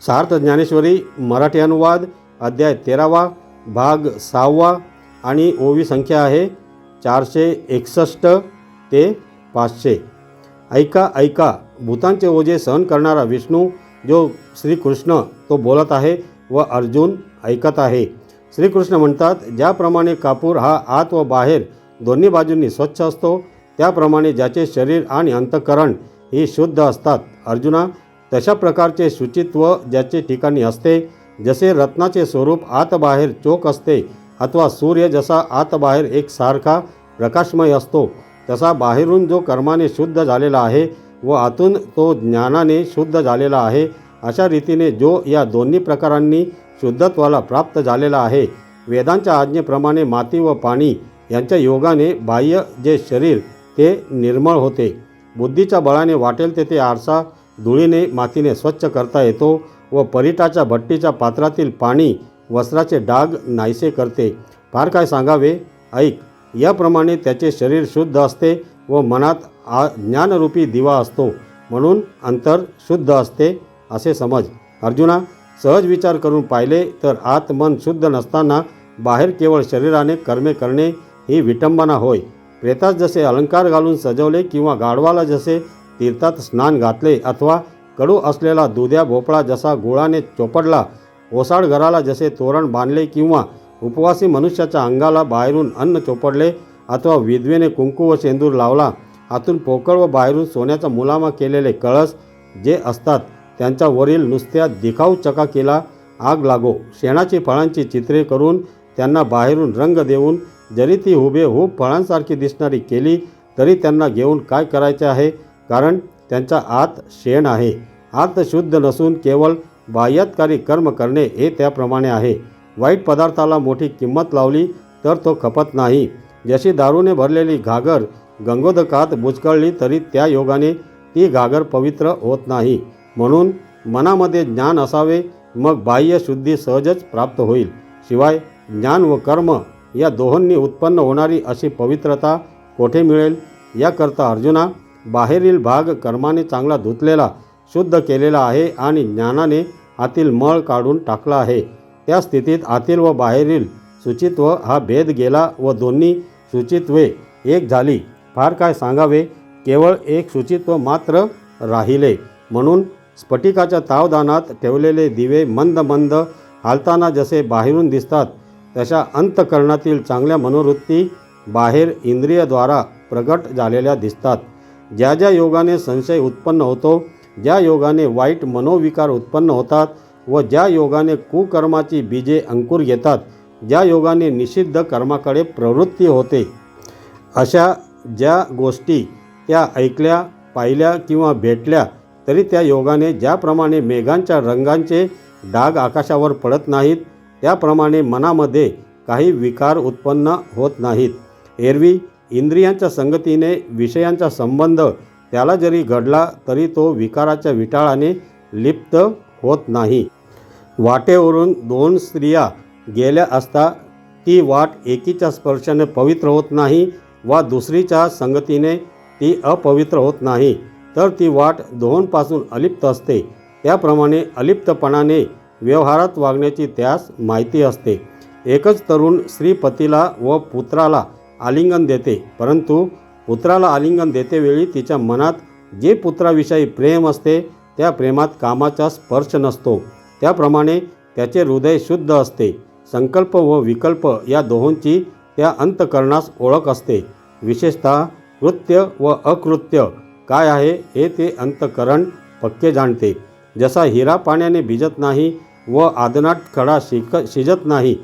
सार्थ ज्ञानेश्वरी मराठी अनुवाद अध्याय तेरावा भाग सहावा आणि ओवी संख्या आहे चारशे एकसष्ट ते पाचशे. ऐका ऐका भूतांचे ओझे सहन करणारा विष्णू जो श्रीकृष्ण तो बोलत आहे व अर्जुन ऐकत आहे. श्रीकृष्ण म्हणतात ज्याप्रमाणे कापूर हा आत व बाहेर दोन्ही बाजूंनी स्वच्छ असतो त्याप्रमाणे ज्याचे शरीर आणि अंतःकरण ही शुद्ध असतात. अर्जुना तशा प्रकारचे शुचित्व ज्याचे ठिकाणी असते जसे रत्नाचे स्वरूप आतबाहेर चोख असते अथवा सूर्य जसा आतबाहेर एकसारखा एक सारखा प्रकाशमय असतो तसा बाहेरून जो कर्माने शुद्ध झालेला आहे व आतून तो ज्ञानाने शुद्ध झालेला आहे अशा रीतीने जो या दोन्ही प्रकारांनी शुद्धत्वाला प्राप्त झालेला आहे. वेदांच्या आज्ञेप्रमाणे माती व पाणी यांच्या योगाने बाह्य जे शरीर ते निर्मळ होते. बुद्धीच्या बळाने वाटेल तेथे आरसा धुळीने मातीने स्वच्छ करता येतो व परिटाच्या भट्टीच्या पात्रातील पाणी वस्त्राचे डाग नाहीसे करते. फार काय सांगावे? ऐक याप्रमाणे त्याचे शरीर शुद्ध असते व मनात आ ज्ञानरूपी दिवा असतो. म्हणून अंतर शुद्ध असते असे समज. अर्जुना सहज विचार करून पाहिले तर आत मन शुद्ध नसताना बाहेर केवळ शरीराने कर्मे करणे ही विटंबना होय. प्रेतास जसे अलंकार घालून सजवले किंवा गाढवाला जसे तीर्थात स्नान घातले अथवा कडू असलेला दुध्या भोपळा जसा गुळाने चोपडला ओसाड घराला जसे तोरण बांधले किंवा उपवासी मनुष्याच्या अंगाला बाहेरून अन्न चोपडले अथवा विधवेने कुंकू व शेंदूर लावला आतून पोकळ व बाहेरून सोन्याचा मुलामा केलेले कळस जे असतात त्यांच्यावरील नुसत्या दिखाऊ चकाकीला आग लागो शेणाची फळांची चित्रे करून त्यांना बाहेरून रंग देऊन जरी ती हुबेहूब फळांसारखी दिसणारी केली तरी त्यांना घेऊन काय करायचे आहे? कारण त्यांच्या आत शेण आहे. आत शुद्ध नसून केवळ बाह्यातकारी कर्म करणे हे त्याप्रमाणे आहे. वाईट पदार्थाला मोठी किंमत लावली तर तो खपत नाही. जशी दारूने भरलेली घागर गंगोदकात बुचकळली तरी त्या योगाने ती घागर पवित्र होत नाही. म्हणून मनामध्ये ज्ञान असावे मग बाह्य शुद्धी सहजच प्राप्त होईल. शिवाय ज्ञान व कर्म या दोहोंनी उत्पन्न होणारी अशी पवित्रता कोठे मिळेल? याकरता अर्जुना बाहेरील भाग कर्माने चांगला धुतलेला शुद्ध केलेला आहे आणि ज्ञानाने आतील मळ काढून टाकला आहे. त्या स्थितीत आतील व बाहेरील शुचित्व हा भेद गेला व दोन्ही शुचित्वे एक झाली. फार काय सांगावे? केवळ एक शुचित्व मात्र राहिले. म्हणून स्फटिकाच्या तावदानात ठेवलेले दिवे मंद मंद हालताना जसे बाहेरून दिसतात तशा अंतकरणातील चांगल्या मनोवृत्ती बाहेर इंद्रियद्वारा प्रगट झालेल्या दिसतात. ज्या ज्या योगाने संशय उत्पन्न होतो ज्या योगाने वाईट मनोविकार उत्पन्न होतात व ज्या योगाने कुकर्माची बीजे अंकुर घेतात ज्या योगाने निषिद्ध कर्माकडे प्रवृत्ती होते अशा ज्या गोष्टी त्या ऐकल्या पाहिल्या किंवा भेटल्या तरी त्या योगाने ज्याप्रमाणे मेघांच्या रंगांचे डाग आकाशावर पडत नाहीत त्याप्रमाणे मनामध्ये काही विकार उत्पन्न होत नाहीत. एरवी इंद्रियांच्या संगतीने विषयांचा संबंध त्याला जरी घडला तरी तो विकाराच्या विटाळाने लिप्त होत नाही. वाटेवरून दोन स्त्रिया गेल्या असता ती वाट एकीच्या स्पर्शाने पवित्र होत नाही वा दुसरीच्या संगतीने ती अपवित्र होत नाही. तर ती वाट दोहोंपासून अलिप्त असते. त्याप्रमाणे अलिप्तपणाने व्यवहारात वागण्याची त्यास माहिती असते. एकच तरुण स्त्रीपतीला व पुत्राला आलिंगन देते. परंतु पुत्राला आलिंगन देतेवेळी तिच्या मनात जे पुत्राविषयी प्रेम असते त्या प्रेमात कामाचा स्पर्श नसतो. त्याप्रमाणे त्याचे हृदय शुद्ध असते. संकल्प व विकल्प या दोहोंची त्या अंतकरणास ओळख असते. विशेषतः कृत्य व अकृत्य काय आहे हे ते अंतकरण पक्के जाणते. जसा हिरा पाण्याने भिजत नाही व आदनाट खडा शिक शिजत नाही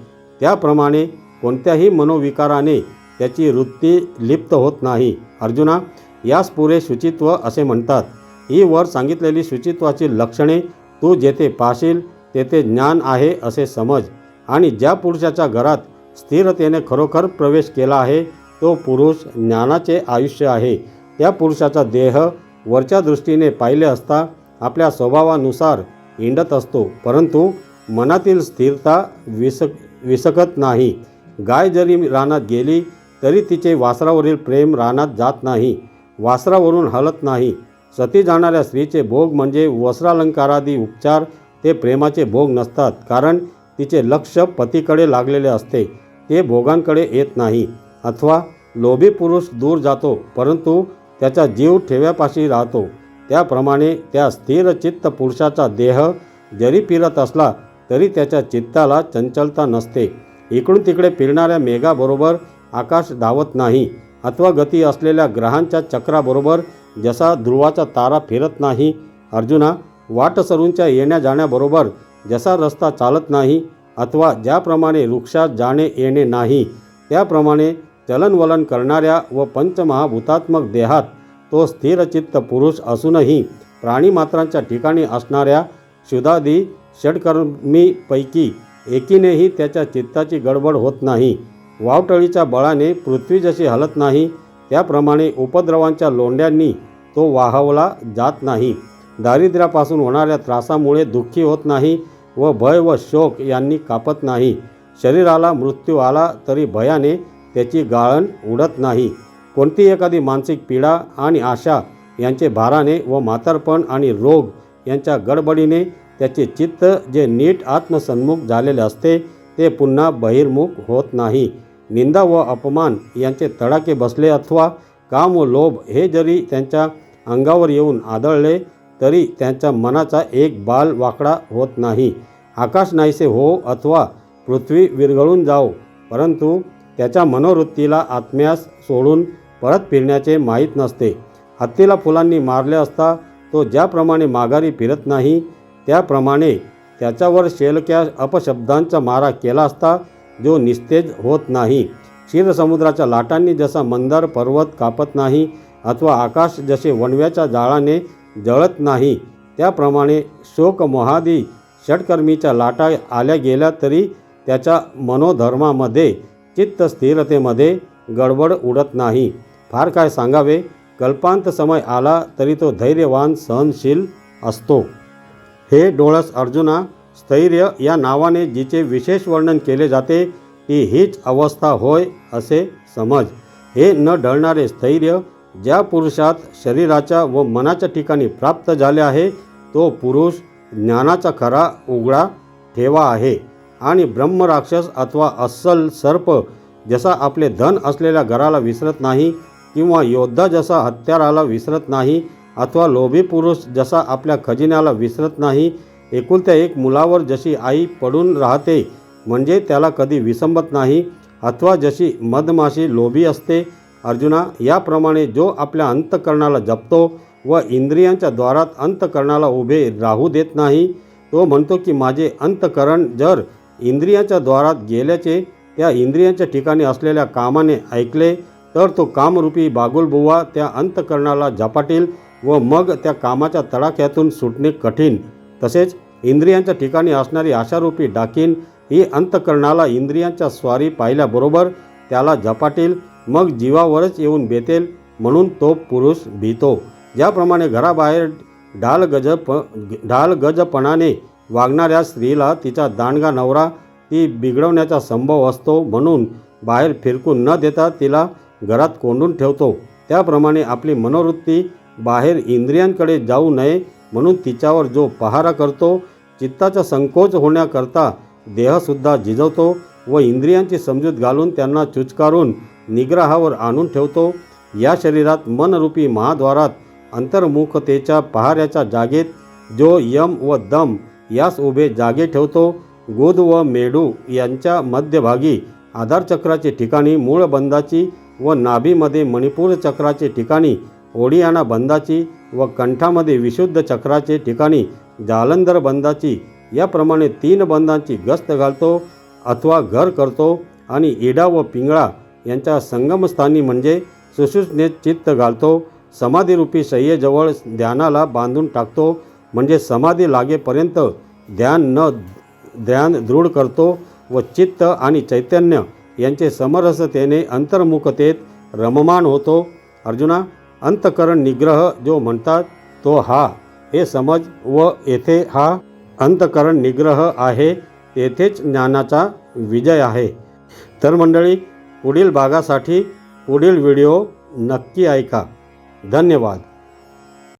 त्याप्रमाणे कोणत्याही मनोविकाराने त्याची वृत्ती लिप्त होत नाही. अर्जुना यास पुरे शुचित्व असे म्हणतात. ही वर सांगितलेली शुचित्वाची लक्षणे तू जेथे पाशील तेथे ज्ञान आहे असे समज. आणि ज्या पुरुषाच्या घरात स्थिरतेने खरोखर प्रवेश केला आहे तो पुरुष ज्ञानाचे आयुष्य आहे. त्या पुरुषाचा देह वरच्या दृष्टीने पाहिले असता आपल्या स्वभावानुसार हिंडत असतो. परंतु मनातील स्थिरता विसक विसकत नाही. गाय जरी रानात गेली तरी तिचे वासरावरील प्रेम रानात जात नाही वासरावरून हलत नाही. सती जाणाऱ्या स्त्रीचे भोग म्हणजे वस्त्रालंकारादी उपचार ते प्रेमाचे भोग नसतात कारण तिचे लक्ष पतीकडे लागलेले असते ते भोगांकडे येत नाही. अथवा लोभी पुरुष दूर जातो परंतु त्याचा जीव ठेव्यापाशी राहतो. त्याप्रमाणे त्या स्थिर चित्त पुरुषाचा देह जरी फिरत असला तरी त्याच्या चित्ताला चंचलता नसते. इकडून तिकडे फिरणाऱ्या मेघाबरोबर आकाश धावत नाही अथवा गती असलेल्या ग्रहांच्या चक्राबरोबर जसा ध्रुवाचा तारा फिरत नाही अर्जुना वाटसरूंच्या येण्या जाण्याबरोबर जसा रस्ता चालत नाही अथवा ज्याप्रमाणे वृक्षात जाणे येणे नाही त्याप्रमाणे चलनवलन करणाऱ्या व पंचमहाभूतात्मक देहात तो स्थिरचित्त पुरुष असूनही प्राणीमात्रांच्या ठिकाणी असणाऱ्या क्षुदादी षडकर्मीपैकी एकीनेही त्याच्या चित्ताची गडबड होत नाही. वावटळीच्या बळाने पृथ्वी जशी हलत नाही त्याप्रमाणे उपद्रवांच्या लोंढ्यांनी तो वाहवला जात नाही. दारिद्र्यापासून होणाऱ्या त्रासामुळे दुःखी होत नाही व भय व शोक यांनी कापत नाही. शरीराला मृत्यू आला तरी भयाने त्याची गाळण उडत नाही. कोणती एखादी मानसिक पीडा आणि आशा यांचे भाराने व म्हातारपण आणि रोग यांच्या गडबडीने त्याचे चित्त जे नीट आत्मसन्मुख झालेले असते ते पुन्हा बहिर्मुख होत नाही. निंदा व अपमान यांचे तडाखे बसले अथवा काम व लोभ हे जरी त्यांच्या अंगावर येऊन आदळले तरी त्यांच्या मनाचा एक बाल वाकडा होत नाही. आकाश नाहीसे हो अथवा पृथ्वी विरघळून जाओ परंतु त्याच्या मनोवृत्तीला आत्म्यास सोडून परत फिरण्याचे माहीत नसते. हत्तीला फुलांनी मारले असता तो ज्याप्रमाणे माघारी फिरत नाही त्याप्रमाणे त्याच्यावर शेलक्या अपशब्दांचा मारा केला असता जो निस्तेज होत नाही. क्षीरसमुद्राच्या लाटांनी जसा मंदार पर्वत कापत नाही अथवा आकाश जसे वणव्याच्या जाळाने जळत नाही त्याप्रमाणे शोकमोहादी षटकर्मीच्या लाटा आल्या गेल्या तरी त्याच्या मनोधर्मामध्ये चित्त स्थिरतेमध्ये गडबड उडत नाही. फार काय सांगावे? कल्पांत समय आला तरी तो धैर्यवान सहनशील असतो. हे डोळस अर्जुना स्थैर्य या नावाने जिचे विशेष वर्णन केले जाते ती हीच अवस्था होय असे समज. हे न ढळणारे स्थैर्य ज्या पुरुषात शरीराच्या व मनाच्या ठिकाणी प्राप्त झाले आहे तो पुरुष ज्ञानाचा खरा उघडा ठेवा आहे. आणि ब्रह्मराक्षस अथवा अस्सल सर्प जसा आपले धन असलेल्या घराला विसरत नाही किंवा योद्धा जसा हत्याराला विसरत नाही अथवा लोभी पुरुष जसा आपल्या खजिन्याला विसरत नाही एकुलत्या एक मुलावर जशी आई पडून राहते म्हणजे त्याला कधी विसंबत नाही अथवा जशी मधमाशी लोभी असते अर्जुना याप्रमाणे जो आपल्या अंतकरणाला जपतो व इंद्रियांच्या द्वारात अंतकरणाला उभे राहू देत नाही तो म्हणतो की माझे अंतकरण जर इंद्रियाच्या द्वारात गेल्याचे त्या इंद्रियांच्या ठिकाणी असलेल्या कामाने ऐकले तर तो कामरूपी बागुलबुवा त्या अंतकरणाला झपाटील व मग त्या कामाच्या तडाख्यातून सुटणे कठीण. तसेच इंद्रियांच्या ठिकाणी असणारी आशारूपी डाकीन ही अंतकरणाला इंद्रियांच्या स्वारी पाहिल्याबरोबर त्याला झपाटील मग जीवावरच येऊन बेतेल म्हणून तो पुरुष भीतो. ज्याप्रमाणे घराबाहेर ढालगज प ढालगजपणाने वागणाऱ्या स्त्रीला तिचा दांडगा नवरा ती बिघडवण्याचा संभव असतो म्हणून बाहेर फिरकून न देता तिला घरात कोंडून ठेवतो. त्याप्रमाणे आपली मनोवृत्ती बाहेर इंद्रियांकडे जाऊ नये म्हणून तिच्यावर जो पहारा करतो चित्ताचा संकोच होण्याकरता देहसुद्धा झिजवतो व इंद्रियांची समजूत घालून त्यांना चुचकारून निग्रहावर आणून ठेवतो. या शरीरात मनरूपी महाद्वारात अंतर्मुखतेच्या पहाऱ्याच्या जागेत जो यम व दम यास उभे जागे ठेवतो गोद व मेडू यांच्या मध्यभागी आधारचक्राचे ठिकाणी मूळ बंदाची व नाभीमध्ये मणिपूर चक्राचे ठिकाणी ओडियाना बंदाची व कंठामध्ये विशुद्ध चक्राचे ठिकाणी जालंधर बंदाची याप्रमाणे तीन बंदांची गस्त घालतो अथवा घर करतो आणि इडा व पिंगळा यांच्या संगमस्थानी म्हणजे सुषुष्णेत चित्त घालतो समाधीरूपी शय्येजवळ ध्यानाला बांधून टाकतो म्हणजे समाधी लागेपर्यंत ध्यान न ध्यान दृढ करतो व चित्त आणि चैतन्य यांचे समरसतेने अंतर्मुखतेत रममान होतो. अर्जुना अंतकरण निग्रह जो म्हणतात तो हा. हे समज व येथे हा अंतकरण निग्रह आहे तेथेच ज्ञानाचा विजय आहे. तर मंडळी पुढील भागासाठी पुढील व्हिडिओ नक्की ऐका. धन्यवाद.